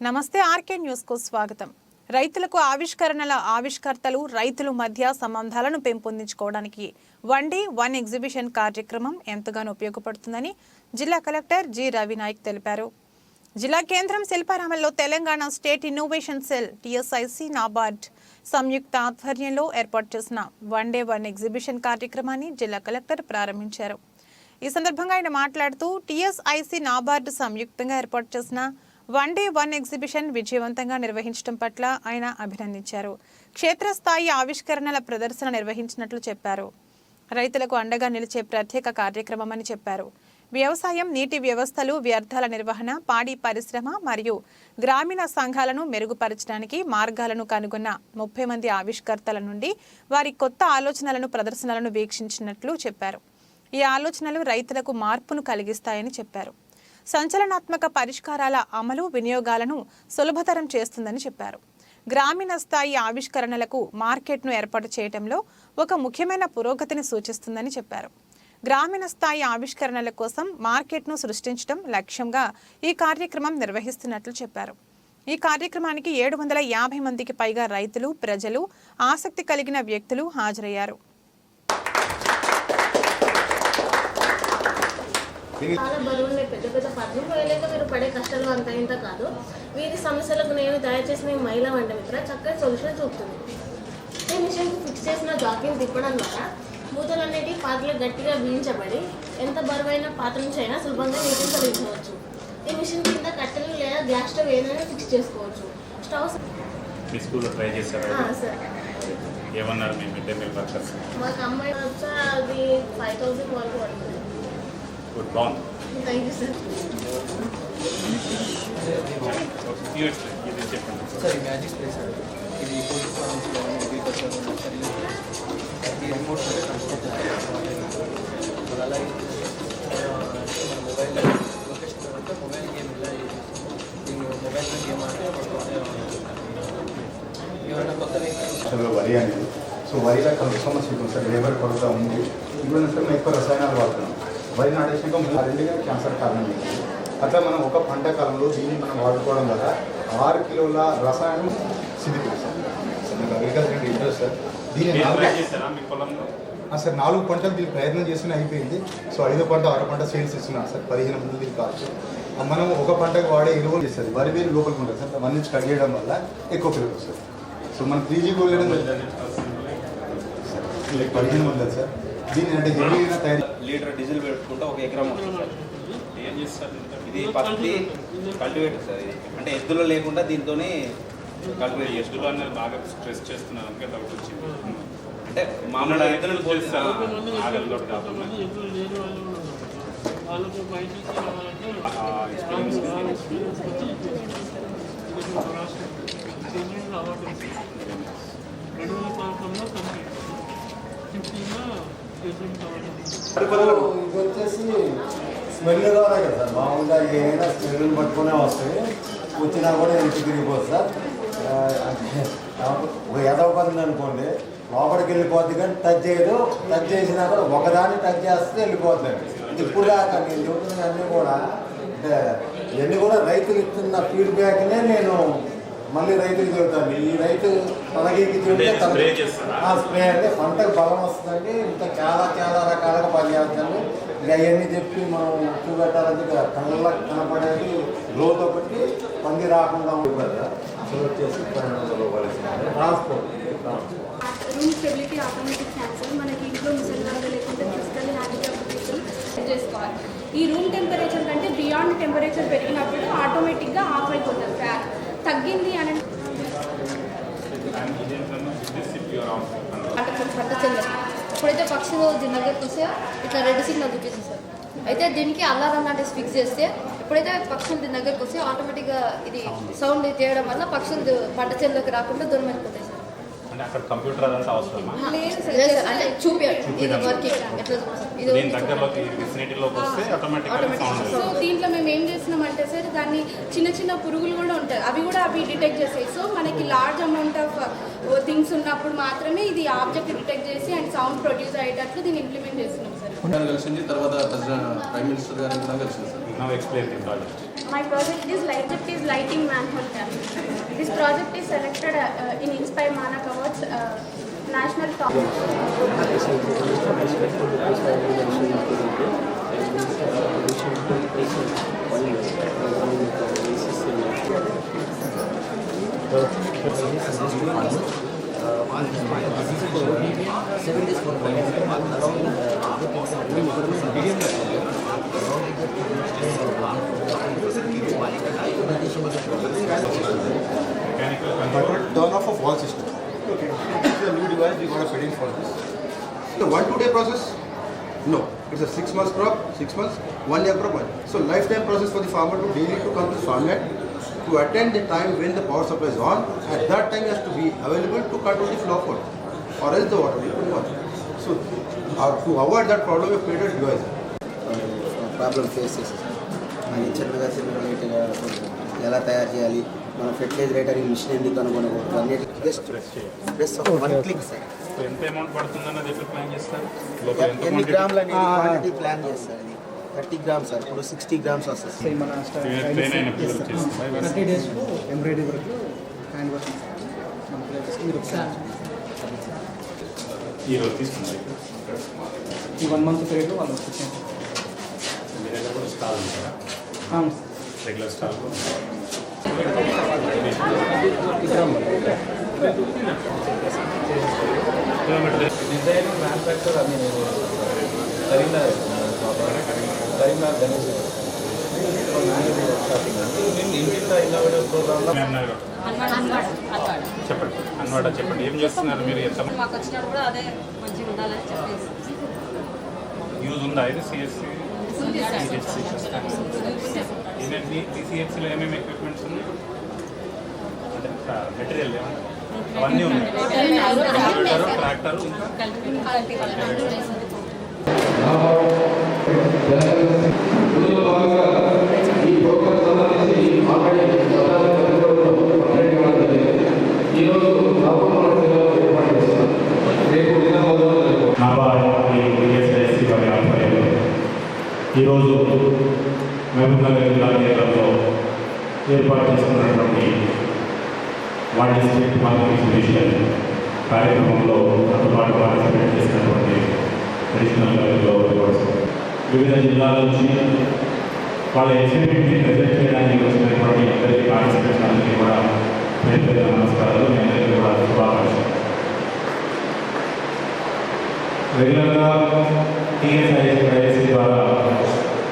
నమస్తే ఆర్కే న్యూస్కు స్వాగతం. రైతులకు ఆవిష్కరణల ఆవిష్కర్తలు రైతుల మధ్య సంబంధాలను పెంపొందించుకోవడానికి వన్ డే వన్ ఎగ్జిబిషన్ కార్యక్రమం ఎంతగానో ఉపయోగపడుతుందని జిల్లా కలెక్టర్ జి. రవినాయక్ తెలిపారు. జిల్లా కేంద్రం శిల్పారామంలో Telangana state innovation cell TSIC NABARD సంయుక్త ఆధ్వర్యంలో ఏర్పాటు చేసిన వన్ డే వన్ ఎగ్జిబిషన్ కార్యక్రమాన్ని జిల్లా కలెక్టర్ ప్రారంభించారు. ఈ సందర్భంగా ఆయన మాట్లాడుతూ టిఎస్ఐసి నాబార్డు సంయుక్తంగా ఏర్పాటు చేసిన వన్ డే వన్ ఎగ్జిబిషన్ విజయవంతంగా నిర్వహించడం పట్ల ఆయన అభినందించారు. క్షేత్రస్థాయి ఆవిష్కరణల ప్రదర్శన నిర్వహించినట్లు చెప్పారు. రైతులకు అండగా నిలిచే ప్రత్యేక కార్యక్రమం అని చెప్పారు. వ్యవసాయం నీటి వ్యవస్థలు వ్యర్థాల నిర్వహణ పాడి పరిశ్రమ మరియు గ్రామీణ సంఘాలను మెరుగుపరచడానికి మార్గాలను కనుగొన్న ముప్పై మంది ఆవిష్కర్తల నుండి వారి కొత్త ఆలోచనలను ప్రదర్శనలను వీక్షించినట్లు చెప్పారు. ఈ ఆలోచనలు రైతులకు మార్పును కలిగిస్తాయని చెప్పారు. సంచలనాత్మక పరిష్కారాల అమలు వినియోగాలను సులభతరం చేస్తుందని చెప్పారు. గ్రామీణ స్థాయి ఆవిష్కరణలకు మార్కెట్ను ఏర్పాటు చేయడంలో ఒక ముఖ్యమైన పురోగతిని సూచిస్తుందని చెప్పారు. గ్రామీణ స్థాయి ఆవిష్కరణల కోసం మార్కెట్ను సృష్టించడం లక్ష్యంగా ఈ కార్యక్రమం నిర్వహిస్తున్నట్లు చెప్పారు. ఈ కార్యక్రమానికి ఏడు వందల యాభై మందికి పైగా రైతులు ప్రజలు ఆసక్తి కలిగిన వ్యక్తులు హాజరయ్యారు. చాలా బరువు ఉన్నాయి పెద్ద పెద్ద పద్యం పోయలేక మీరు పడే కష్టాలు అంత ఇంత కాదు. వీరి సమస్యలకు నేను దయచేసి నేను మహిళ వంట మిత్ర చక్కని సొల్యూషన్ చూపుతుంది. ఈ మిషన్ ఫిక్స్ చేసిన జాకింగ్ తిప్పడం ద్వారా మూతలు అనేవి పాత్రలు గట్టిగా బిగించబడి ఎంత బరువైన పాత్ర నుంచి అయినా సులభంగా నీటిని తొలగించవచ్చు. ఈ మిషన్ కింద కట్టెలు లేదా గ్యాస్ స్టవ్ ఏదైనా ఫిక్స్ చేసుకోవచ్చు. స్టవ్ మీ స్కూల్లో ట్రై చేశారా? సార్. ఏమన్నారు మీ మిడ్ డే మీల్ వర్కర్స్? మాకు అమ్మాయి వచ్చా అది ఫైవ్ థౌసండ్ వరకు పడుతుంది. గుడ్ బాగుంది థ్యాంక్ యూ సార్ ఓకే, ఇది ఇది చెప్పండి సార్ ఈ మ్యాజిక్ ప్లేస్ సార్ ఇది పోలీస్ ఫారెన్స్ అగ్రికల్చర్ నర్సరీ ఈ రిమోట్ కూడా ట్రాన్స్పోర్ట్ చేస్తారు అలాగే ఆ, మన మొబైల్ లొకేషన్ అంటే మొబైల్ గేమ్ ఇలా ఈ మొబైల్ గేమ్ ఆడితే ఏమైనా కొత్త వెహికల్ అసలు వరి అనేది సో వరిలో కలుపు సమస్య ఉంటుంది సార్ లేబర్ కొరత ఉంది ఇప్పుడు సార్ మేము ఎక్కువ రసాయనాలు వాడుతున్నాం వరి నాటేసాక మూడు రెండుగా క్యాన్సర్ కారణం. అట్లా మనం ఒక పంట కాలంలో దీన్ని మనం వాడుకోవడం వల్ల ఆరు కిలోల రసాయనం సిద్ధిపోతుంది సార్ సో నాకు అగ్రికల్చర్ ఇంట్రెస్ట్ సార్. దీన్ని సార్ నాలుగు పంటలు దీనికి ప్రయత్నం చేసిన అయిపోయింది. సో ఐదో పంట ఆరో పంట సేల్స్ ఇస్తున్నాను సార్. పదిహేను మంది దీనికి కావచ్చు. మనం ఒక పంటకు వాడే ఎరువులు చేస్తుంది వరి వేరు లోపలికి ఉంటుంది సార్. అవన్నీ నుంచి కట్ చేయడం వల్ల ఎక్కువ పెరుగు వస్తుంది సో మనం త్రీ జీ గోల్డ్ పదిహేను వందలు సార్. దీన్ని అంటే హెవీగా తయారు లీటర్ డీజిల్ పెట్టుకుంటే ఒక ఎకరం ఏం చేస్తారు? ఇది పత్తి కల్టివేటర్ సార్ ఇది. అంటే ఎద్దులో లేకుండా దీంతోనే కల్టివేట్ ఎద్దులు అనేది బాగా స్ట్రెస్ చేస్తున్నారు అందుకే డౌట్ వచ్చింది. అంటే మామూలు చేస్తారు పోతే ఆగల్లో కాకుండా. రెండు వేల కంప్లీట్. ఫిఫ్టీన్లో ఇది వచ్చేసి స్మెల్ ద్వారా కదా సార్. మామూలుగా ఏమైనా స్మెల్ పట్టుకునే వస్తాయి వచ్చినా కూడా ఇంటికి తిరిగిపోతుంది సార్. అంటే ఒక ఎదవ పని అనుకోండి లోపలికి వెళ్ళిపోద్ది కానీ టచ్ చేయదు. టచ్ చేసినా కూడా ఒకదాన్ని టచ్ చేస్తే వెళ్ళిపోతుంది ఇప్పుడు దాకా నేను చెబుతున్న అన్నీ కూడా అంటే ఇవన్నీ కూడా రైతులు ఇస్తున్న ఫీడ్బ్యాక్నే నేను మళ్ళీ రైతులు చెబుతాను. ఈ రైతు చేస్తారా? ఆ, స్ప్రే అంటే పంటకు బలం వస్తుందండి ఇంకా చాలా చాలా రకాలుగా పనిచేస్తాను ఇక అవన్నీ చెప్పి మనం చూపెట్టాలంటే ఇక కళ్ళకు కనపడేది గ్రోత్ ఒకటి పంది రాకుండా ఉంటుంది కదా. సో వచ్చేసి. Transport transport room stability automatic cancer మనకి ఇంట్లో ముసలివాళ్ళు లేకుంటే ఫిజికల్ హ్యాండిక్యాప్ పీపుల్ చేసుకోవాలి ఈ రూమ్ టెంపరేచర్ కంటే బియాండ్ టెంపరేచర్ పెరిగినప్పుడు ఆటోమేటిక్గా ఆఫ్ అయిపోతుంది ఫ్యాన్ తగ్గింది అని పంట చెందదు ఎప్పుడైతే పక్షులు దీని దగ్గరకు వస్తే ఇట్లా రెడ్ సిగ్నల్ చూపిస్తుంది సార్. అయితే దీనికి అల్లారం లాంటివి ఫిక్స్ చేస్తే ఎప్పుడైతే పక్షులు దీని దగ్గరకు వస్తే ఆటోమేటిక్గా ఇది సౌండ్ చేయడం వల్ల పక్షులు పంట చేనులోకి రాకుండా దూరం వెళ్ళిపోతాయి సార్. అంటే అక్కడ కంప్యూటర్ అదంతా అవసరమా? అంటే చూపించాడు ఇది వర్కింగ్ ఎట్లా చూపిస్తారు ఇది దీని దగ్గరలోకి విసినిటీలోకి వస్తే ఆటోమేటిక్గా సౌండ్ సో దీంట్లో మేము ఏం చేస్తున్నామంటే సార్ దాన్ని చిన్న చిన్న పురుగులు కూడా ఉంటాయి. అవి కూడా అవి డిటెక్ట్ చేస్తాయి సో మనకి లార్జ్ అమౌంట్ ఆఫ్ థింగ్స్ ఉన్నప్పుడు మాత్రమే ఇది ఆబ్జెక్ట్ డిటెక్ట్ చేసి అండ్ సౌండ్ ప్రొడ్యూస్ అయ్యేటట్లు దీన్ని ఇంప్లిమెంట్ చేస్తున్నాం. కలిసింది తర్వాత ప్రైమ్ మినిస్టర్ గారిని కూడా కలిసింది sir Now explain the project. My project is light is lighting manhole tap. This project is selected uh, in Inspire Manak Awards uh, National Top. Seven turn off of all systems. Okay. It's a new device, we got a fitting for this. The one two day process? No. It's a six months crop, six months, one year crop, one. So lifetime process for the farmer to daily to come to farmland to attend the time when the power supply is on. At that time has to be available to control the flow of water or else the water will come on. So uh, to avoid that problem we have created device. Problem face చేసేది అది చిన్నగా చిన్నగా లైట్గా ఎలా తయారు చేయాలి మన fertiliser rater machine ఎందుకు కనుగొనకూడదు అన్నిటికీ just press one click sir so ఎంత అమౌంట్ పడుతుందన్నది ఎట్లా ప్లాన్ చేస్తారు లోపల ఎంత ఎన్ని quantity? గ్రాములు అనేది ప్లాన్ చేస్తారు థర్టీ గ్రామ్స్ సార్ ఇప్పుడు సిక్స్టీ గ్రామ్స్ వస్తుంది. చేస్తారు థర్టీ డేస్లో ఎంబ్రాయిడరీ వరకు హ్యాండ్ మన ప్లేసెస్ మీరు ఒకసారి ఈ వన్ మంత్ పీరియడ్లో వాళ్ళు అవును. రెగ్యులర్ స్టాల్ డిజైన్ మ్యానుఫ్యాక్చర్ అది నేను చెప్పండి అన్నమాట చెప్పండి ఏం చేస్తున్నారు మీరు ఎంత యూజ్ ఉందా ఇది సిఎస్సి ఏంటంటే సిఎస్సిలో ఏమేమి ఎక్విప్మెంట్స్ ఉన్నాయి అంటే మెటీరియల్ అవన్నీ ఉన్నాయి ట్రాక్టర్ ఇంకా ఈరోజు మహబూబ్నగర్ జిల్లా కేంద్రంలో ఏర్పాటు చేసుకున్నటువంటి వన్ స్టేట్ మార్కెట్ ఎగ్జిబిషన్ కార్యక్రమంలో అందుబాటు పార్టిసిపేట్ చేసినటువంటి అడిషనల్ కలెక్టర్ వివిధ జిల్లాల నుంచి వాళ్ళ ఎగ్జిబిట్ని ప్రజెంట్ చేయడానికి వచ్చినటువంటి అందరికీ పార్టిసిపేట్స్ అందరికీ కూడా పేరు పేరు నమస్కారాలు. మీ అందరికీ కూడా శుభాకాంక్షలు. రెగ్యులర్గా టీఎస్ఐఎస్ఐఎస్సి ద్వారా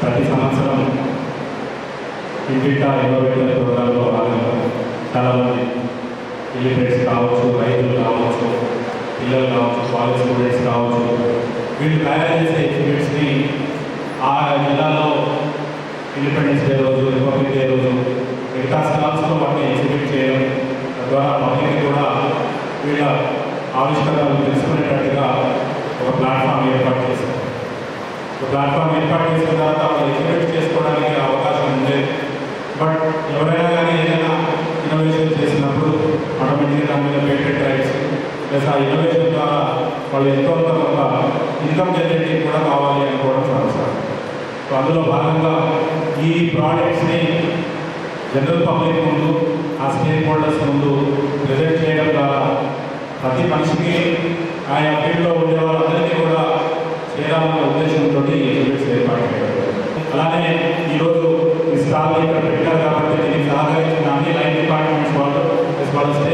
ప్రతి సంవత్సరం ఇంటింటా ఇన్నోవేటర్ ప్రోగ్రాంలో భాగంగా చాలామంది ఇల్లిటరేట్స్ కావచ్చు రైతులు కావచ్చు పిల్లలు కావచ్చు కాలేజ్ స్టూడెంట్స్ కావచ్చు వీళ్ళు తయారు చేసే ఎగ్జిబిట్స్ని ఆ జిల్లాలో ఇండిపెండెన్స్ డే రోజు రిపబ్లిక్ డే రోజు మిగతా స్టాల్స్లో వాటిని ఎగ్జిబిట్ చేయడం తద్వారా పబ్లిక్ కూడా వీళ్ళ ఆవిష్కరణలు తెలుసుకునేటట్టుగా ఒక ప్లాట్ఫామ్ ఏర్పాటు చేశారు. ఒక ప్లాట్ఫామ్ ఏర్పాటు చేసిన తర్వాత వాళ్ళు ఎగ్జిబిట్ చేసుకోవడానికి అవకాశం ఉంది బట్ ఎవరైనా కానీ ఏదైనా ఇన్నోవేషన్ చేసినప్పుడు ఆటోమేటిక్గా దాని మీద పేటెంట్ రైట్స్ ప్లస్ ఆ ఇన్నోవేషన్ ద్వారా వాళ్ళు ఎంతో కొంత ఇన్కమ్ జనరేటింగ్ కూడా కావాలి అనుకోవడం సమస్య సో అందులో భాగంగా ఈ ప్రోడక్ట్స్ని జనరల్ పబ్లిక్ ముందు ఆ స్టేక్ హోల్డర్స్ ముందు ప్రజెంట్ చేయడం ద్వారా ప్రతి మనిషికి ఆయా ఫీల్డ్లో ఉండే వాళ్ళందరికీ కూడా చేరాలన్న ఉద్దేశంతో ఈ ఎగ్జిబిట్స్ ఏర్పాటు చేయడం అలానే ఈరోజు ఈ స్టాల్ ఇక్కడ పెట్టారు కాబట్టి దీనికి సహకరించిన అన్ని లైన్ డిపార్ట్మెంట్స్ వాళ్ళు ప్లస్ వాళ్ళ స్టేక్